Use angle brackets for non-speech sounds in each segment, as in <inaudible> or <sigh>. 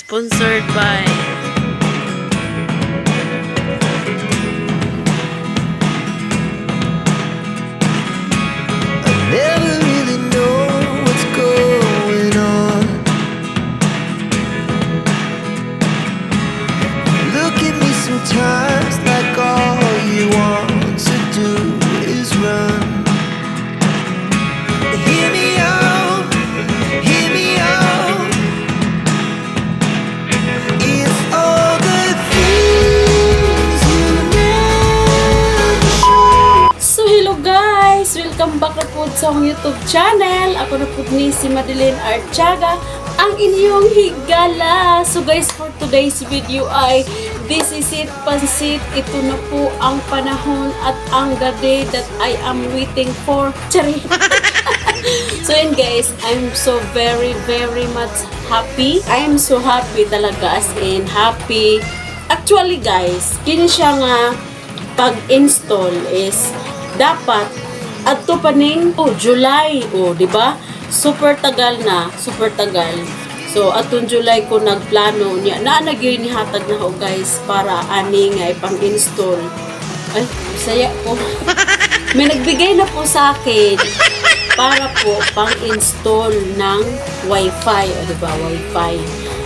Sponsored by sa YouTube channel. Ako na po ni si Madeline Archaga, ang inyong higala. So guys, for today's video ay This is it, pansit. Ito na po ang panahon at ang the day that I am waiting for. Chari! <laughs> so yun guys, I'm so very very much happy. I am so happy talaga as in happy. Actually guys, kini siya nga pag-install is dapat adto pa ning oh July oh di ba? Super tagal na super tagal. So atong July ko nagplano niya na nagyoy ni hatag na ho guys para ani nga ipang-install. Ay saya ko. <laughs> May nagbigay na po sa akin para po pang-install ng wifi o di ba? Wifi.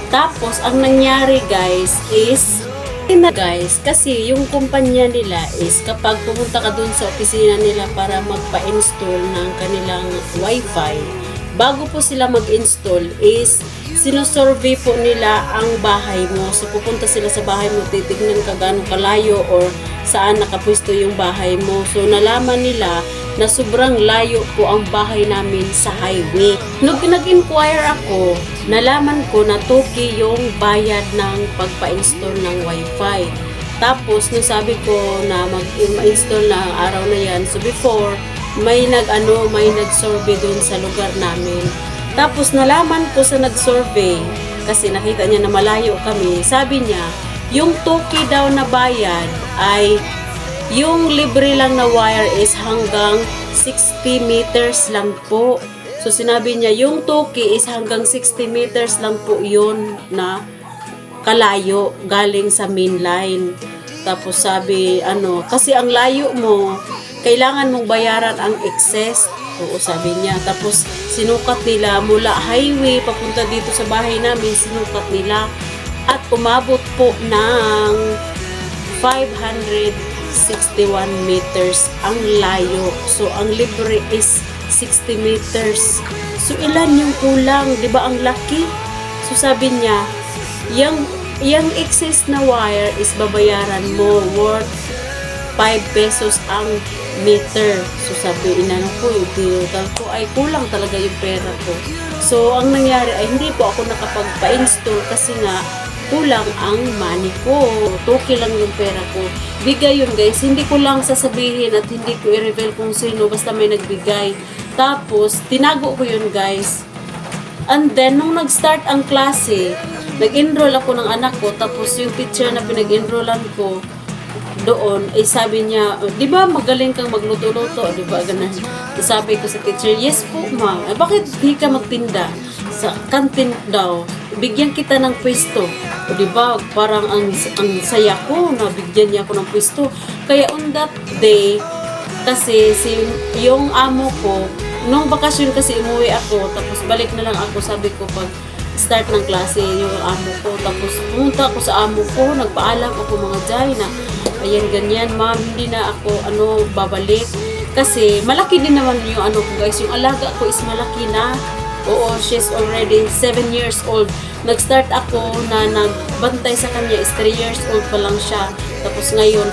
Tapos ang nangyari guys is na guys, kasi yung kumpanya nila is kapag pumunta ka dun sa opisina nila para magpa-install ng kanilang wifi, bago po sila mag-install is sinosurvey po nila ang bahay mo. So pupunta sila sa bahay mo, titignan ka gaano kalayo or saan nakapwesto yung bahay mo. So nalaman nila na sobrang layo po ang bahay namin sa highway. Nung nag-inquire ako, nalaman ko na 2K yung bayad ng pagpa-install ng wifi. Tapos, nung sabi ko na mag-install na ang araw na yan, so before, may nag-ano, may nag-survey dun sa lugar namin. Tapos, nalaman ko sa nag-survey, kasi nakita niya na malayo kami, sabi niya, yung 2K daw na bayad ay yung libre lang na wire is hanggang 60 meters lang po. So sinabi niya, yung 2K is hanggang 60 meters lang po yun na kalayo galing sa main line. Tapos sabi, ano, kasi ang layo mo, kailangan mong bayaran ang excess. Oo, sabi niya. Tapos sinukat nila mula highway papunta dito sa bahay namin, sinukat nila. At umabot po ng 561 meters ang layo. So, ang libre is 60 meters. So, ilan yung kulang? Di ba ang laki? So, sabi niya, yung, yung excess na wire is babayaran mo worth 5 pesos ang meter. So, sabi, inano ko, yung tinutal ko, ay kulang talaga yung pera ko. So, ang nangyari ay hindi po ako nakapagpa-install kasi nga, kulang ang money ko. Toki lang yung pera ko. Bigay yun guys. Hindi ko lang sasabihin at hindi ko i-reveal kung sino. Basta may nagbigay. Tapos, tinago ko yun guys. And then, nung nag-start ang klase, nag-enroll ako ng anak ko. Tapos, yung teacher na pinag-enrollan ko, doon, eh sabi niya, "Oh, di ba magaling kang magluto-luto? Di ba ganun? Sabi ko sa teacher, yes po ma'am. Eh, bakit di ka magtinda? Sa kantin daw, bigyan kita ng pwesto. O di ba, parang ang, ang saya ko na bigyan niya ako ng pwesto. Kaya on that day, kasi si, yung amo ko, nung bakasyon kasi umuwi ako, tapos balik na lang ako, sabi ko pag start ng klase yung amo ko. Tapos pumunta ako sa amo ko, nagpaalam ako mga jay na ayan ganyan ma'am, hindi na ako ano babalik. Kasi malaki din naman yung ano ko guys, yung alaga ko is malaki na. Oo, she's already 7 years old. Nag-start ako na nagbantay sa kanya is 3 years old pa lang siya. Tapos ngayon,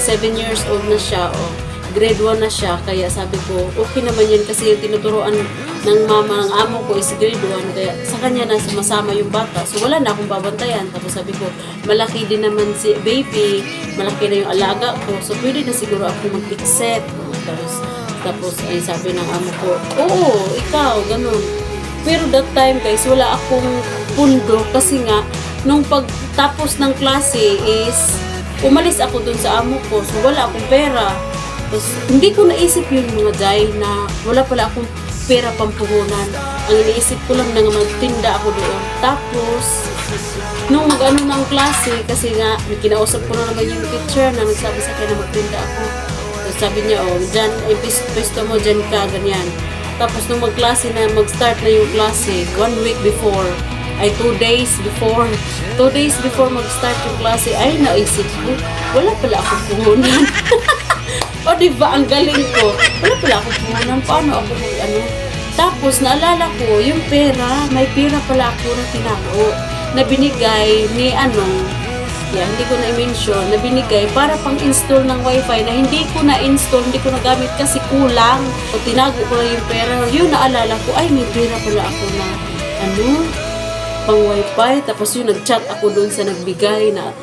7 years old na siya. Oh, grade 1 na siya. Kaya sabi ko, okay naman yan kasi yung tinuturoan ng mama ng amo ko is grade 1. Kaya sa kanya na sumasama yung bata. So wala na akong babantayan. Tapos sabi ko, malaki din naman si baby. Malaki na yung alaga ko. So pwede na siguro ako mag-accept. Tapos, tapos ay sabi ng amo ko, oo, ikaw, ganun. Pero that time guys, wala akong pundo kasi nga, nung pagtapos ng klase is, umalis ako dun sa amo ko. So wala akong pera. Tapos, hindi ko naisip yun mga jay na wala pala akong pera pampuhunan. Ang iniisip ko lang na magtinda ako doon. Tapos, ano ng klase kasi nga kinausap ko na naman yung teacher na nagsabi sa akin na magtinda ako. Tapos sabi niya, oh, dyan, eh, pwesto mo, dyan ka, ganyan. Tapos nung magklase na, mag-start na yung klase, one week before, ay two days before, two days before mag-start yung klase, ay naisip ko, wala pala ako puhunan. <laughs> o di ba ang galing ko, wala pala ako puhunan, paano ako mag, ano, tapos naalala ko, yung pera, may pera pala ako na tinago na binigay ni ano, yan, hindi ko na i-mention, na binigay para pang-install ng wifi na hindi ko na-install, hindi ko nagamit kasi kulang. O tinago ko lang yung pera. Yun, naalala ko, ay, may pera pala ako na, ano, pang wifi. Tapos yun, nag-chat ako doon sa nagbigay na,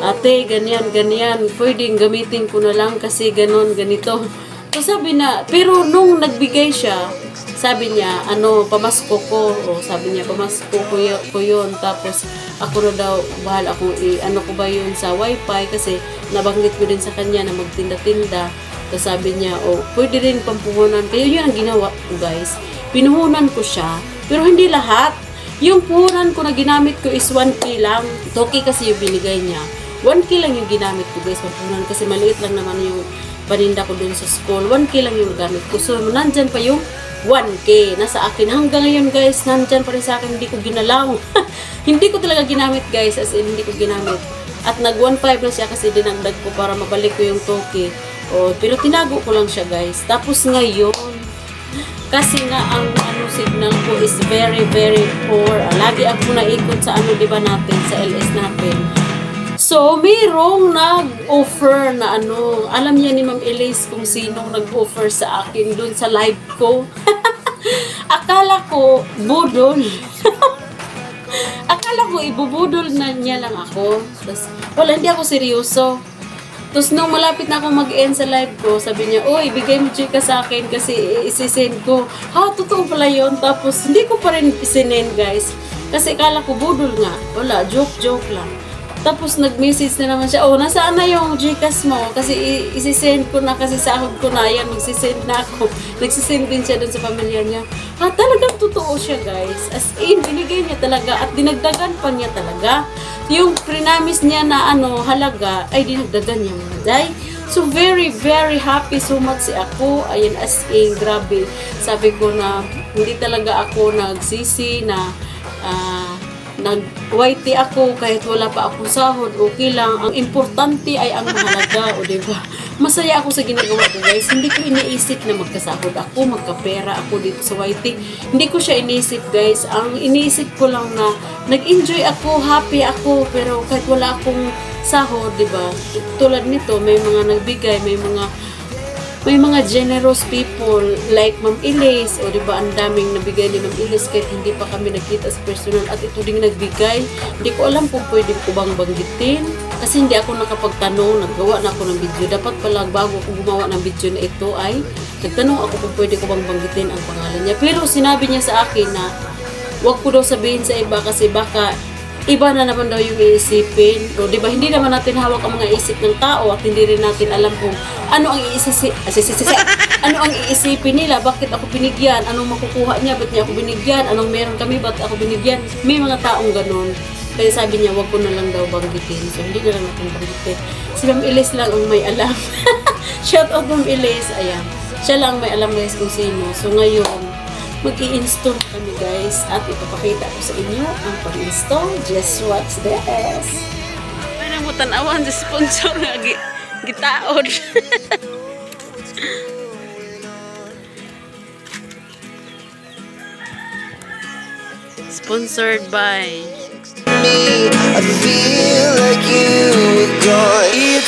ate, ganyan, ganyan, pwedeng gamitin ko na lang kasi ganon, ganito. So sabi na, pero nung nagbigay siya, sabi niya, ano, pamasko ko. O sabi niya, pamasko ko, ko yun. Tapos, ako na daw, bahala akong i- ano ko ba yun sa wifi kasi nabanggit ko din sa kanya na magtinda-tinda. Tapos sabi niya, oh, pwede rin pampuhunan. Kaya yun ang ginawa ko, guys. Pinuhunan ko siya, pero hindi lahat. Yung puhunan ko na ginamit ko is 1K lang. Toki kasi yung binigay niya. 1K lang yung ginamit ko, guys, pampuhunan. Kasi maliit lang naman yung paninda ko dun sa school. 1K lang yung gamit ko. So, nandyan pa yung 1K. Nasa akin. Hanggang ngayon, guys, nandyan pa rin sa akin. Hindi ko ginalaw. <laughs> hindi ko talaga ginamit, guys. As in, hindi ko ginamit. At nag 1.5 na siya kasi dinagdag ko para mabalik ko yung toke. O, pero tinago ko lang siya, guys. Tapos ngayon, kasi nga ang ano signal ko is very very poor. Lagi ako naikot sa ano 'di ba natin sa LS natin. So, mayroong nag-offer na ano, alam niya ni Ma'am Elise kung sinong nag-offer sa akin doon sa live ko. <laughs> Akala ko, budol. <laughs> Akala ko, ibubudol na niya lang ako. Tapos, wala, hindi ako seryoso. Tapos nung malapit na akong mag-end sa live ko, sabi niya, oh, ibigay mo chika sa akin kasi isi-send ko. Ha, totoo pala yun. Tapos hindi ko pa rin isinend, guys. Kasi kala ko budol nga. Wala, joke-joke lang. Tapos nag-message na naman siya, oh, nasaan na yung Gcash mo? Kasi isi-send ko na kasi sahod ko na yan, magsisend na ako. <laughs> Nagsisend din siya dun sa pamilya niya. Ha, talagang totoo siya guys. As in, binigay niya talaga at dinagdagan pa niya talaga. Yung prinamis niya na ano, halaga, ay dinagdagan niya mga day. So very, very happy so much si ako. Ayun, as in, grabe. Sabi ko na, hindi talaga ako nagsisi na ah, nag-YT ako kahit wala pa akong sahod, okay lang. Ang importante ay ang mahalaga, o di ba? Masaya ako sa ginagawa ko, guys. Hindi ko iniisip na magkasahod ako, magkapera ako dito sa YT. Hindi ko siya iniisip, guys. Ang iniisip ko lang na nag-enjoy ako, happy ako, pero kahit wala akong sahod, di ba? Tulad nito, may mga nagbigay, may mga may mga generous people like Ma'am Elise o di ba ang daming nabigay ni Ma'am Elise kahit hindi pa kami nakita sa personal at ito ding nagbigay. Hindi ko alam kung pwede ko bang banggitin kasi hindi ako nakapagtanong naggawa na ako ng video. Dapat pala bago ako gumawa ng video na ito ay nagtanong ako kung pwede ko bang banggitin ang pangalan niya. Pero sinabi niya sa akin na wag ko daw sabihin sa iba kasi baka iba na naman daw yung iisipin. O, di ba, hindi naman natin hawak ang mga isip ng tao at hindi rin natin alam kung ano ang iisisi, ah, <laughs> ano ang iisipin nila, bakit ako binigyan, anong makukuha niya, ba't niya ako binigyan, anong meron kami, ba't ako binigyan. May mga taong ganun. Kaya sabi niya, wag ko na lang daw banggitin. So, hindi na lang natin banggitin. Si Ma'am Elise lang ang may alam. <laughs> Shout out Ma'am Elise. Ayan. Siya lang may alam guys kung sino. So, ngayon, mag install kami guys at ipapakita ko sa inyo ang pag-install. Just watch this. Ay, nang mutanawan sa sponsor nga gi gitaod. <laughs> Sponsored by me. I feel like you were gone.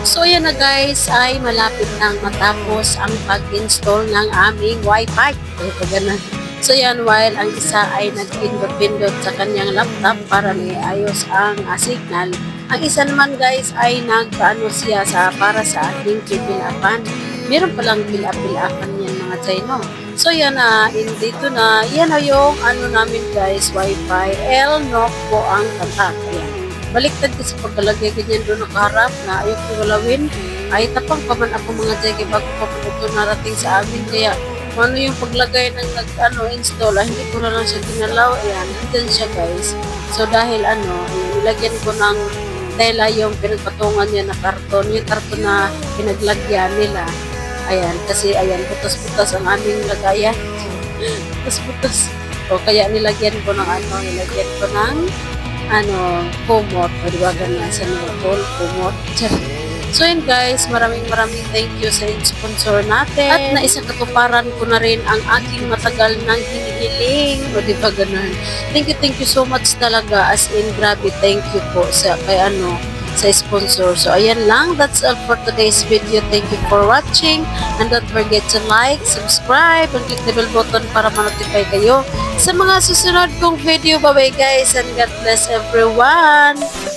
Na guys ay malapit nang matapos ang pag-install ng aming wifi. Ito ganun. So yan, while ang isa ay nagpindot-pindot sa kanyang laptop para may ayos ang ah, signal, ang isa naman guys ay nagpaano siya sa, para sa ating pipilapan. Meron palang pilap-pilapan yan mga Chino. So yan na, in dito na, yan na yung ano namin guys, wifi. L-NOC po ang tatak. Ayan. Baliktad kasi pagkalagay ganyan doon nakaharap na ayaw ko galawin. Ay tapang pa man ako mga Jeke bago pa po ito narating sa amin. Kaya kung ano yung paglagay ng nag, ano, install, ah, hindi ko na lang siya ginalaw. Ayan, nandyan siya guys. So dahil ano, ayan, ilagyan ko ng tela yung pinagpatungan niya na karton. Yung karton na pinaglagyan nila. Ayan, kasi ayan, butas-butas ang aming lagayan. <laughs> butas-butas. O kaya nilagyan ko ng ano, nilagyan ko ng ano, kumot. O diba ganyan sa nilagol, kumot. So yun guys, maraming maraming thank you sa sponsor natin. At naisa katuparan ko na rin ang aking matagal nang hinihiling. O di ba ganun? Thank you, thank you so much talaga. As in, grabe, thank you po sa kay ano, sa sponsor. So ayan lang, that's all for today's video. Thank you for watching. And don't forget to like, subscribe, and click the bell button para ma-notify kayo sa mga susunod kong video. Bye-bye guys and God bless everyone!